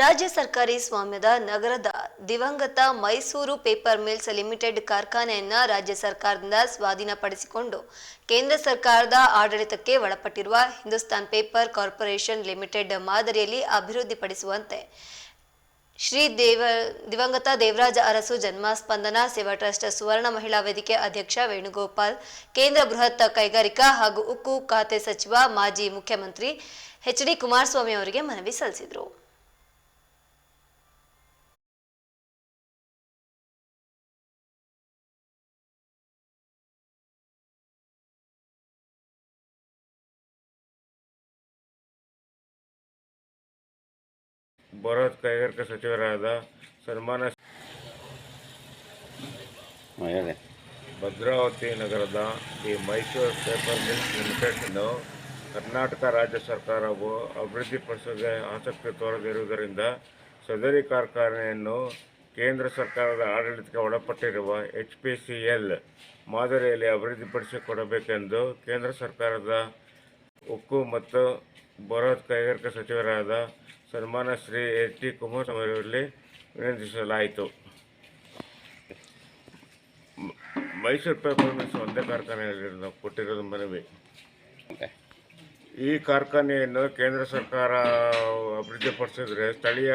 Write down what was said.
ರಾಜ್ಯ ಸರ್ಕಾರಿ ಸ್ವಾಮ್ಯದ ನಗರದ ದಿವಂಗತ ಮೈಸೂರು ಪೇಪರ್ ಮಿಲ್ಸ್ ಲಿಮಿಟೆಡ್ ಕಾರ್ಖಾನೆಯನ್ನ ರಾಜ್ಯ ಸರ್ಕಾರದಿಂದ ಸ್ವಾಧೀನಪಡಿಸಿಕೊಂಡು ಕೇಂದ್ರ ಸರ್ಕಾರದ ಆಡಳಿತಕ್ಕೆ ಒಳಪಟ್ಟಿರುವ ಹಿಂದೂಸ್ತಾನ್ ಪೇಪರ್ ಕಾರ್ಪೊರೇಷನ್ ಲಿಮಿಟೆಡ್ ಮಾದರಿಯಲ್ಲಿ ಅಭಿವೃದ್ಧಿಪಡಿಸುವಂತೆ ಶ್ರೀ ದೇವ, ದಿವಂಗತ ದೇವರಾಜ ಅರಸು ಜನ್ಮಸ್ಪಂದನ ಸೇವಾ ಟ್ರಸ್ಟ್ ಸುವರ್ಣ ಮಹಿಳಾ ವೇದಿಕೆ ಅಧ್ಯಕ್ಷ ವೇಣುಗೋಪಾಲ್, ಕೇಂದ್ರ ಬೃಹತ್ ಕೈಗಾರಿಕಾ ಹಾಗೂ ಉಕ್ಕು ಖಾತೆ ಸಚಿವ ಮಾಜಿ ಮುಖ್ಯಮಂತ್ರಿ ಎಚ್ ಡಿ ಕುಮಾರಸ್ವಾಮಿ ಅವರಿಗೆ ಮನವಿ ಸಲ್ಲಿಸಿದರು. ಬೃಹತ್ ಕೈಗಾರಿಕಾ ಸಚಿವರಾದ ಸನ್ಮಾನ ಭದ್ರಾವತಿ ನಗರದ ಈ Mysore paper mills limited Karnataka ರಾಜ್ಯ ಸರ್ಕಾರವು ಅಭಿವೃದ್ಧಿಪಡಿಸದೆ ಆಸಕ್ತಿ ತೋರದಿರುವುದರಿಂದ ಸದರಿ ಕಾರ್ಖಾನೆಯನ್ನು ಕೇಂದ್ರ ಸರ್ಕಾರದ ಆಡಳಿತಕ್ಕೆ ಒಳಪಟ್ಟಿರುವ ಎಚ್ ಪಿ ಸಿ ಎಲ್ ಮಾದರಿಯಲ್ಲಿ ಅಭಿವೃದ್ಧಿಪಡಿಸಿಕೊಡಬೇಕೆಂದು ಕೇಂದ್ರ ಸರ್ಕಾರದ ಉಕ್ಕು ಮತ್ತು ಬೃಹತ್ ಕೈಗಾರಿಕಾ ಸಚಿವರಾದ ಸನ್ಮಾನ ಶ್ರೀ ಎಚ್ ಡಿ ಕುಮಾರಸ್ವಾಮಿ ಅವರಲ್ಲಿ ವಿನಂತಿಸಲಾಯಿತು. ಮೈಸೂರು ಪೇಪರ್ ಮಿಲ್ಸ್ ಒಂದೇ ಕಾರ್ಖಾನೆಯಲ್ಲಿ ಕೊಟ್ಟಿರೋದು ಮನವಿ. ಈ ಕಾರ್ಖಾನೆಯನ್ನು ಕೇಂದ್ರ ಸರ್ಕಾರ ಅಭಿವೃದ್ಧಿಪಡಿಸಿದ್ರೆ ಸ್ಥಳೀಯ